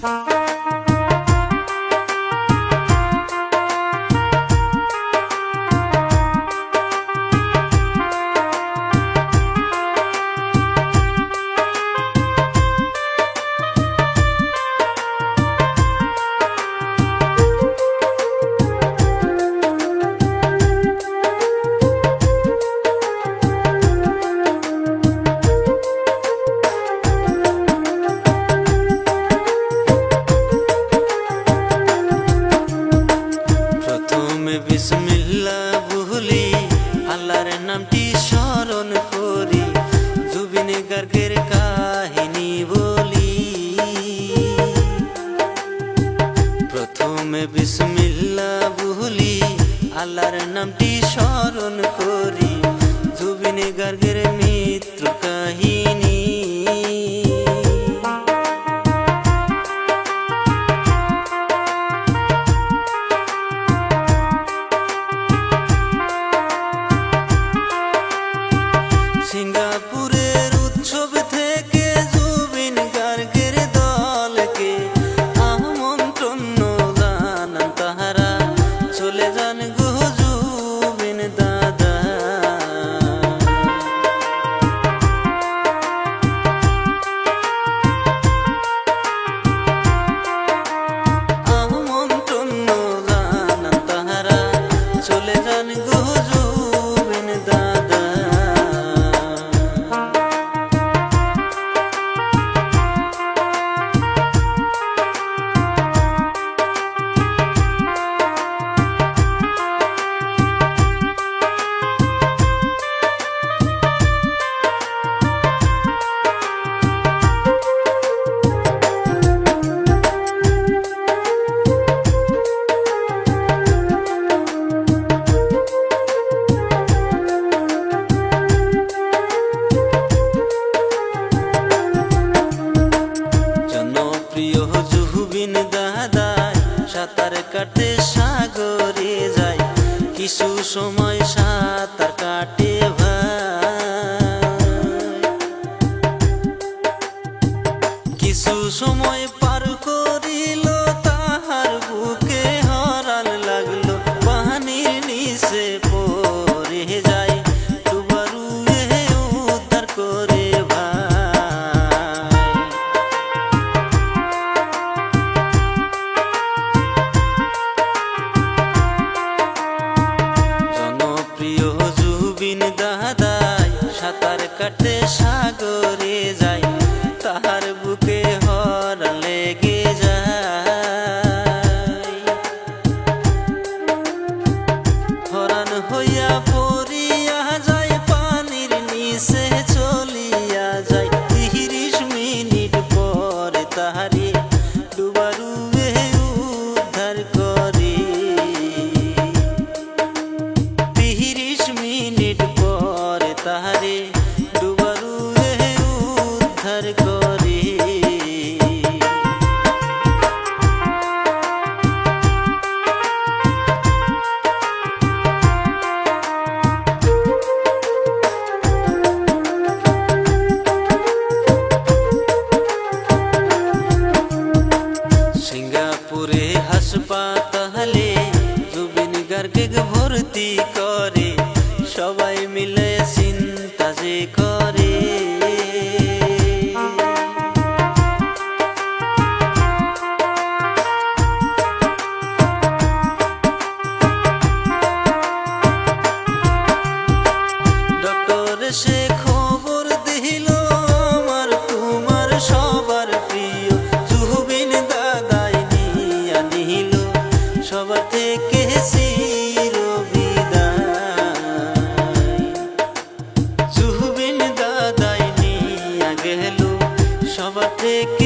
Bye. me vi se me live and go. কাটতে সাগরে যায় কিছু সময় সাগরে যায় go.